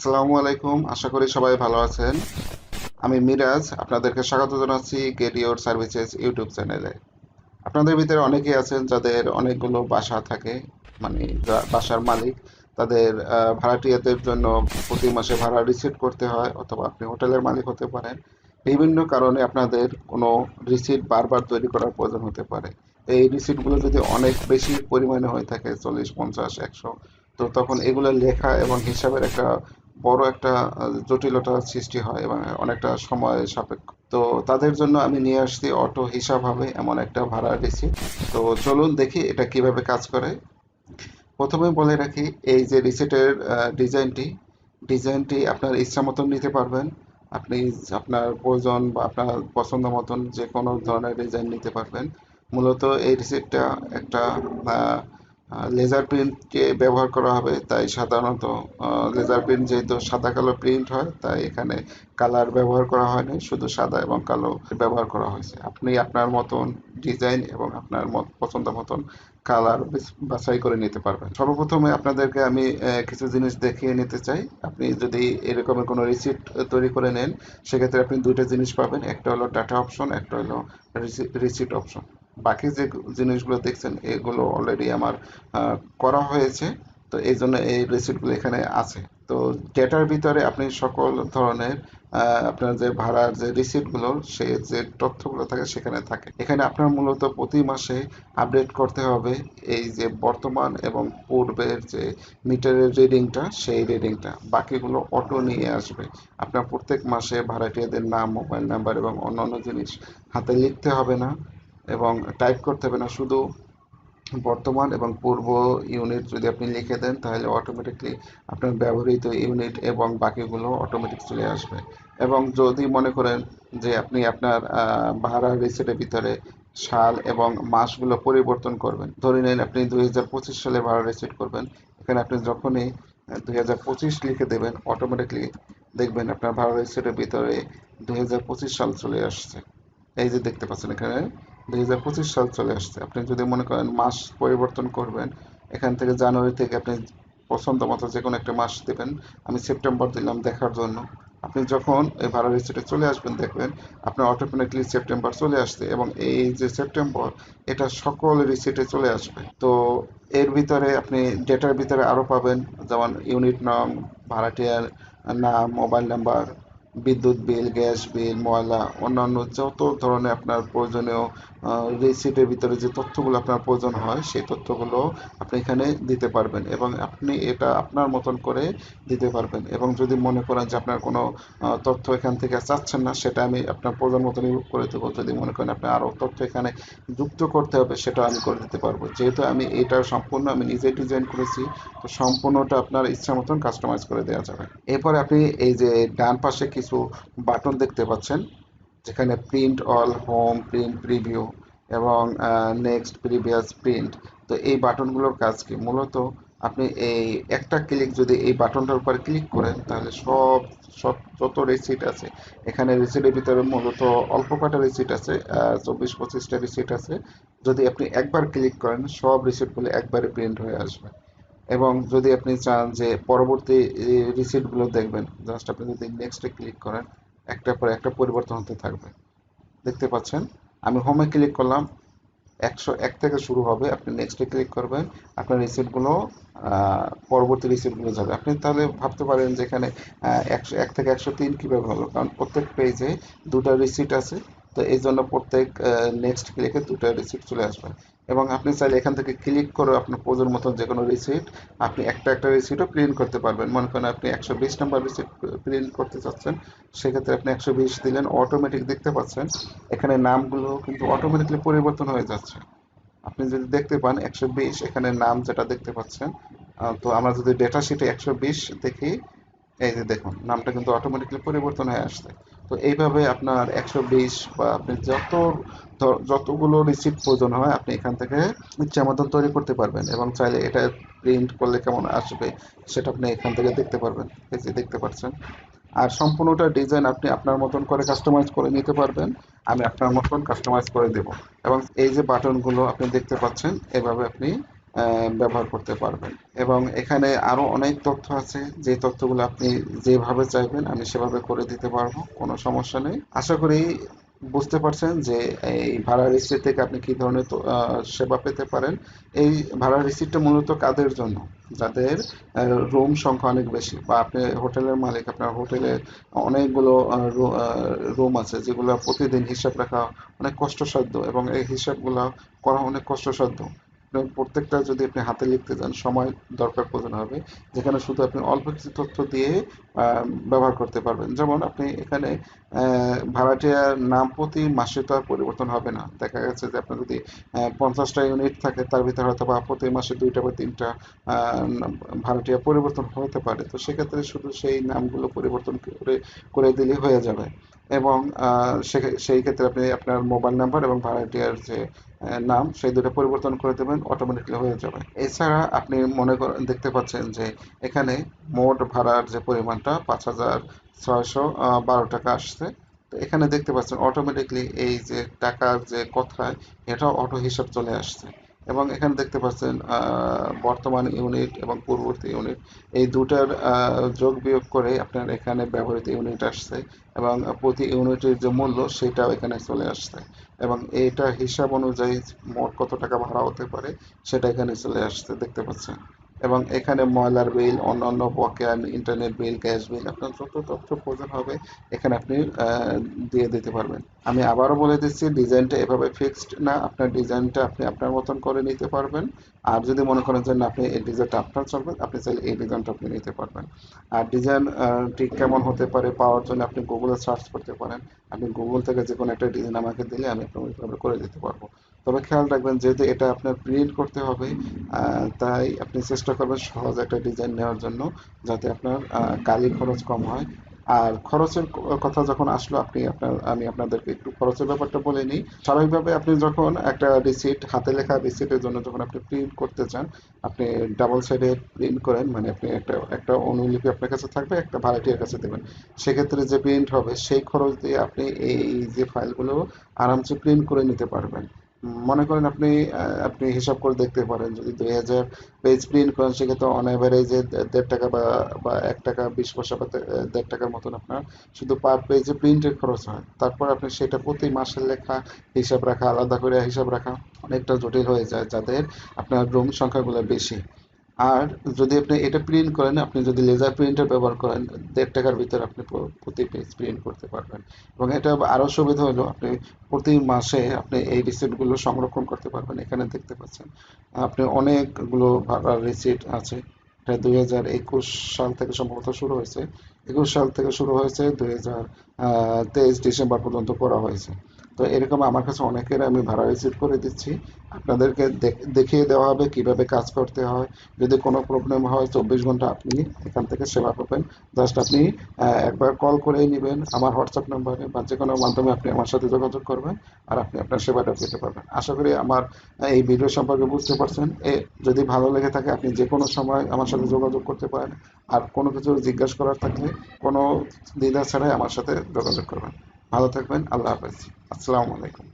আসসালামু আলাইকুম। আশা করি সবাই ভালো আছেন। আমি মিরাজ, আপনাদেরকে স্বাগত জানাচ্ছি ইউর সার্ভিসেস ইউটিউব চ্যানেলে। আপনাদের ভিতরে অনেকেই আছেন যাদের অনেকগুলো বাসা থাকে মানে বাসার মালিক। তাদের ভাড়াটিয়াদের জন্য প্রতি মাসে ভাড়া রিসিট করতে হয়, অথবা আপনি হোটেলের মালিক হতে পারেন। বিভিন্ন কারণে আপনাদের কোনো রিসিট বারবার তৈরি করার প্রয়োজন হতে পারে। এই রিসিটগুলো যদি অনেক বেশি পরিমাণে হয়ে থাকে, চল্লিশ, পঞ্চাশ, একশো, তো তখন এগুলো লেখা এবং হিসাবের একটা বড় একটা জটিলতার সৃষ্টি হয় এবং অনেকটা সময় সাপেক্ষ। তো তাদের জন্য আমি নিয়ে আসছি অটো হিসাব হবে এমন একটা ভাড়া রিসিট তো চলুন দেখি এটা কীভাবে কাজ করে। প্রথমে বলে রাখি, এই যে রিসিটের ডিজাইনটি ডিজাইনটি আপনার ইচ্ছা মতন নিতে পারবেন। আপনি আপনার প্রয়োজন বা আপনার পছন্দ মতন যে কোনো ধরনের ডিজাইন নিতে পারবেন। মূলত এই রিসেটটা একটা লেজার প্রিন্টকে ব্যবহার করা হবে, তাই সাধারণত লেজার প্রিন্ট যেহেতু সাদা কালো প্রিন্ট হয়, তাই এখানে কালার ব্যবহার করা হয়নি, শুধু সাদা এবং কালো ব্যবহার করা হয়েছে। আপনি আপনার মতন ডিজাইন এবং আপনার পছন্দ মতন কালার বাছাই করে নিতে পারবেন। সর্বপ্রথমে আপনাদেরকে আমি কিছু জিনিস দেখিয়ে নিতে চাই। আপনি যদি এরকমের কোনো রিসিপ্ট তৈরি করে নেন, সেক্ষেত্রে আপনি দুইটা জিনিস পাবেন। একটা হলো ডাটা অপশন একটা হলো রিসিট অপশন বাকি যে জিনিসগুলো দেখছেন, এগুলো অলরেডি আমার করা হয়েছে। তো এই জন্য এই রিসিটগুলো এখানে আছে। তো ডেটার ভিতরে আপনি সকল ধরনের আপনার যে ভাড়ার যে রিসিটগুলো সে যে তথ্যগুলো থাকে সেখানে থাকে। এখানে আপনার মূলত প্রতি মাসে আপডেট করতে হবে এই যে বর্তমান এবং পূর্বের যে মিটারের রিডিংটা সেই রিডিংটা বাকিগুলো অটো নিয়ে আসবে। আপনার প্রত্যেক মাসে ভাড়াটিয়াদের নাম মোবাইল নাম্বার এবং অন্যান্য জিনিস হাতে লিখতে হবে না। এবং টাইপ করতে হবে না, শুধু বর্তমান এবং পূর্ব ইউনিট যদি আপনি লিখে দেন, তাহলে অটোমেটিকলি আপনার ব্যবহৃত ইউনিট এবং বাকিগুলো অটোমেটিক চলে আসবে। এবং যদি মনে করেন যে আপনি আপনার ভাড়া রিসিটের ভিতরে সাল এবং মাসগুলো পরিবর্তন করবেন, ধরে নিন আপনি দুই হাজার পঁচিশ সালে ভাড়া রিসিট করবেন, এখানে আপনি যখনই দুই হাজার পঁচিশ লিখে দেবেন অটোমেটিকলি দেখবেন আপনার ভাড়া রিসিটের ভিতরে দুই হাজার পঁচিশ সাল চলে আসছে। এই যে দেখতে পাচ্ছেন এখানে দুই হাজার পঁচিশ সাল চলে আসছে। আপনি যদি মনে করেন মাস পরিবর্তন করবেন, এখান থেকে জানুয়ারি থেকে আপনি পছন্দ মতো যে কোনো একটা মাস দেবেন, আমি সেপ্টেম্বর দিলাম দেখার জন্য। আপনি যখন এই ভাড়া রিসিটে চলে আসবেন, দেখবেন আপনার অটোমেটিকলি সেপ্টেম্বর চলে আসছে এবং এই যে সেপ্টেম্বর, এটা সকল রিসিটে চলে আসবে। তো এর ভিতরে আপনি ডেটার ভিতরে আরও পাবেন, যেমন ইউনিট নাম ভাড়াটিয়ার নাম মোবাইল নাম্বার বিদ্যুৎ বিল, গ্যাস বিল, ময়লা, অন্যান্য যত ধরনের আপনার প্রয়োজনীয় রিসিটের ভিতরে যে তথ্যগুলো আপনার প্রয়োজন হয়, সেই তথ্যগুলো আপনি এখানে দিতে পারবেন এবং আপনি এটা আপনার মতন করে দিতে পারবেন। এবং যদি মনে করেন যে আপনার কোনো তথ্য এখান থেকে চাচ্ছেন না, সেটা আমি আপনার প্রয়োজন মতন করে দেবো। যদি মনে করেন আপনি আরও তথ্য এখানে যুক্ত করতে হবে, সেটা আমি করে দিতে পারব। যেহেতু আমি এটা সম্পূর্ণ, আমি নিজে ডিজাইন করেছি, তো সম্পূর্ণটা আপনার ইচ্ছা মতন কাস্টমাইজ করে দেওয়া যাবে। এরপরে আপনি এই যে ডান পাশে কিছু বাটন দেখতে পাচ্ছেন, যেখানে print all home print preview এবং নেক্সট প্রিভিয়াস প্রিন্ট তো এই বাটনগুলোর কাজ কি? মূলত আপনি এই একটা ক্লিক যদি এই বাটনটার উপর ক্লিক করেন, তাহলে সব সব যত রিসিট আছে, এখানে রিসিটের ভিতরে মূলত অল্প কটা রিসিট আছে চব্বিশ পঁচিশটা রিসিট আছে। যদি আপনি একবার ক্লিক করেন, সব রিসিটগুলো একবারে প্রিন্ট হয়ে আসবে। এবং যদি আপনি চান যে পরবর্তী রিসিটগুলো দেখবেন জাস্ট আপনি যদি নেক্সটে ক্লিক করেন একটা পর একটা পরিবর্তন হতে থাকবে। দেখতে পাচ্ছেন? আমি হোমে ক্লিক করলাম, একশো এক থেকে শুরু হবে, আপনি নেক্সটে ক্লিক করবেন, আপনার রিসিটগুলো পরবর্তী রিসিটগুলো যাবে। আপনি তাহলে ভাবতে পারেন যে এখানে একশো এক থেকে একশো তিন কীভাবে হলো, কারণ প্রত্যেক পেজে দুটো রিসিট আছে তো এই জন্য প্রত্যেক নেক্সট ক্লিকে দুটো রিসিট চলে আসবে। এবং আপনি চাইলে এখান থেকে ক্লিক করে আপনার প্রয়োজন মতন যে কোনো রিসিট আপনি একটা একটা রিসিটও প্রিন্ট করতে পারবেন। মনে করেন আপনি একশো বিশ নাম্বার রিসিট প্রিন্ট করতে চাচ্ছেন, সেক্ষেত্রে আপনি একশো বিশ দিলেন অটোমেটিক দেখতে পাচ্ছেন, এখানে নামগুলো কিন্তু অটোমেটিকলি পরিবর্তন হয়ে যাচ্ছে। আপনি যদি দেখতে পান একশো বিশ, এখানে নাম যেটা দেখতে পাচ্ছেন তো আমরা যদি ডেটা শিটে একশো বিশ দেখি, এই যে দেখুন, নামটা কিন্তু অটোমেটিকলি পরিবর্তন হয়ে আসছে। তো এইভাবে আপনার একশো বিশ বা আপনি যত যতগুলো রিসিপ্ট প্রয়োজন হয়, আপনি এখান থেকে ইচ্ছা মতন তৈরি করতে পারবেন এবং চাইলে এটা প্রিন্ট করলে কেমন আসবে সেটা আপনি এখান থেকে দেখতে পারবেন। এই যে দেখতে পাচ্ছেন। আর সম্পূর্ণটা ডিজাইন আপনি আপনার মতন করে কাস্টমাইজ করে নিতে পারবেন। আমি আপনার মতন কাস্টমাইজ করে দেব। এবং এই যে বাটনগুলো আপনি দেখতে পাচ্ছেন, এভাবে আপনি ব্যবহার করতে পারবেন। এবং এখানে আরও অনেক তথ্য আছে। যে তথ্যগুলো আপনি যেভাবে চাইবেন, আমি সেভাবে করে দিতে পারব। কোনো সমস্যা নেই। আশা করি বুঝতে পারছেন যে এই ভাড়া রিসিট থেকে আপনি কি ধরনের সেবা পেতে পারেন। এই ভাড়া রিসিটটা মূলত কাদের জন্য? যাদের রুম সংখ্যা অনেক বেশি। বা আপনি হোটেলের মালিক, আপনার হোটেলে অনেকগুলো রুম আছে যেগুলো প্রতিদিন হিসাব রাখা অনেক কষ্টসাধ্য এবং এই হিসাবগুলো করা অনেক কষ্টসাধ্য। আপনার প্রত্যেকটা যদি আপনি হাতে লিখতে যান, সময় দরকার প্রয়োজন হবে, যেখানে শুধু আপনি অল্প কিছু তথ্য দিয়ে ব্যবহার করতে পারবেন। যেমন আপনি এখানে ভাড়াটিয়ার নাম প্রতি মাসে তো আর পরিবর্তন হবে না। দেখা গেছে যে আপনার যদি পঞ্চাশটা ইউনিট থাকে, তার ভিতরে হয়তো বা প্রতি মাসে দুইটা বা তিনটা ভাড়াটিয়া পরিবর্তন হতে পারে। তো সেক্ষেত্রে শুধু সেই নামগুলো পরিবর্তন করে করে দিলে হয়ে যাবে। এবং সেই ক্ষেত্রে আপনি আপনার মোবাইল নাম্বার এবং ভাড়াটিয়ার যে নাম, সেই দুটো পরিবর্তন করে দেবেন অটোমেটিকলি হয়ে যাবে। এছাড়া আপনি মনে দেখতে পাচ্ছেন যে, এখানে মোট ভাড়ার যে পরিমাণটা, পাঁচ হাজার ছয়শো বারো টাকা আসছে। তো এখানে দেখতে পাচ্ছেন অটোমেটিকলি এই যে টাকার যে কথায়, এটাও অটো হিসাব চলে আসছে। এবং এখানে দেখতে পাচ্ছেন বর্তমান ইউনিট এবং পূর্ববর্তী ইউনিট এই দুটার যোগ বিয়োগ করে আপনার এখানে ব্যবহৃত ইউনিট আসছে এবং প্রতি ইউনিটের যে মূল্য সেটাও এখানে চলে আসছে এবং এটা হিসাব অনুযায়ী মোট কত টাকা ভাড়া হতে পারে সেটা এখানে চলে আসছে, দেখতে পাচ্ছেন। এবং এখানে ময়লার বিল, অন্যান্য বকেয়া ইন্টারনেট বিল গ্যাস বিল আপনার যত তথ্য প্রয়োজন হবে, এখানে আপনি দিয়ে দিতে পারবেন। আমি আবারও বলে দিচ্ছি ডিজাইনটা এভাবে ফিক্সড না, আপনার ডিজাইনটা আপনি আপনার মতন করে নিতে পারবেন। আর যদি মনে করেন যে আপনি এই ডিজাইনটা আপনার চলবে, আপনি চাইলে এই ডিজাইনটা আপনি নিতে পারবেন। আর ডিজাইন ঠিক কেমন হতে পারে পাওয়ার জন্য আপনি গুগলে সার্চ করতে পারেন। আপনি গুগল থেকে যে কোনো একটা ডিজাইন আমাকে দিলে আমি ওইভাবে করে দিতে পারব। তবে খেয়াল রাখবেন, যেহেতু এটা আপনার প্রিন্ট করতে হবে তাই আপনি চেষ্টা করবেন সহজ একটা ডিজাইন নেওয়ার জন্য, যাতে আপনার কালি খরচ কম হয়। আর খরচের কথা যখন আসলো, আপনি আপনার, আমি আপনাদেরকে একটু খরচের ব্যাপারটা বলে নিই। স্বাভাবিকভাবে আপনি যখন একটা রিসিট হাতে লেখা রিসিটের জন্য যখন আপনি প্রিন্ট করতে চান, আপনি ডাবল সাইডে প্রিন্ট করেন মানে আপনি একটা একটা অনুলিপি আপনার কাছে থাকবে, একটা ভাড়াটিয়ার কাছে দেবেন। সেক্ষেত্রে যে প্রিন্ট হবে, সেই খরচ দিয়ে আপনি এই যে ফাইলগুলো আরামসে প্রিন্ট করে নিতে পারবেন। মনে করেন আপনি আপনি হিসাব করে দেখতে পারেন, যদি দুই হাজার পেজ প্রিন্ট করেন, সেক্ষেত্রে অন অ্যাভারেজে দেড় টাকা বা বা এক টাকা, বিশ পয়সা বা দেড় টাকার মতন আপনার শুধু পার পেজে প্রিন্টের খরচ হয়। তারপর আপনি সেটা প্রতি মাসের লেখা হিসাব রাখা, আলাদা করে হিসাব রাখা অনেকটা জটিল হয়ে যায়, যাদের আপনার রুম সংখ্যাগুলো বেশি। আর যদি আপনি এটা প্রিন্ট করেন, আপনি যদি লেজার প্রিন্টার ব্যবহার করেন, দেড় টাকার ভিতরে আপনি প্রতি পেজ প্রিন্ট করতে পারবেন। এবং এটা আরও সুবিধা হলো, আপনি প্রতি মাসে আপনি এই রিসিপ্টগুলো সংরক্ষণ করতে পারবেন, এখানে দেখতে পাচ্ছেন। আপনি অনেকগুলো ভাড়ার রিসিপ্ট আছে। এটা দুই হাজার একুশ সাল থেকে সম্ভবত শুরু হয়েছে। একুশ সাল থেকে শুরু হয়েছে দুই হাজার তেইশ ডিসেম্বর পর্যন্ত করা হয়েছে। তো এরকম আমার কাছে অনেকের আমি ভাড়া রিসিভ করে দিচ্ছি। আপনাদেরকে দেখ- দেখিয়ে দেওয়া হবে কীভাবে কাজ করতে হয়। যদি কোনো প্রবলেম হয়, চব্বিশ ঘণ্টা আপনি এখান থেকে সেবা পাবেন। জাস্ট আপনি একবার কল করেই নেবেন। আমার হোয়াটসঅ্যাপ নাম্বারে বা যে কোনো মাধ্যমে আপনি আমার সাথে যোগাযোগ করবেন আর আপনি আপনার সেবাটা পেতে পারবেন। আশা করি আমার এই ভিডিও সম্পর্কে বুঝতে পারছেন। এ, যদি ভালো লেগে থাকে, আপনি যে কোনো সময় আমার সাথে যোগাযোগ করতে পারেন। আর কোনো কিছু জিজ্ঞাসা করার থাকলে কোনো দ্বিধা ছাড়াই আমার সাথে যোগাযোগ করবেন। ভালো থাকবেন আল্লাহ হাফেজ। আসসালামু আলাইকুম।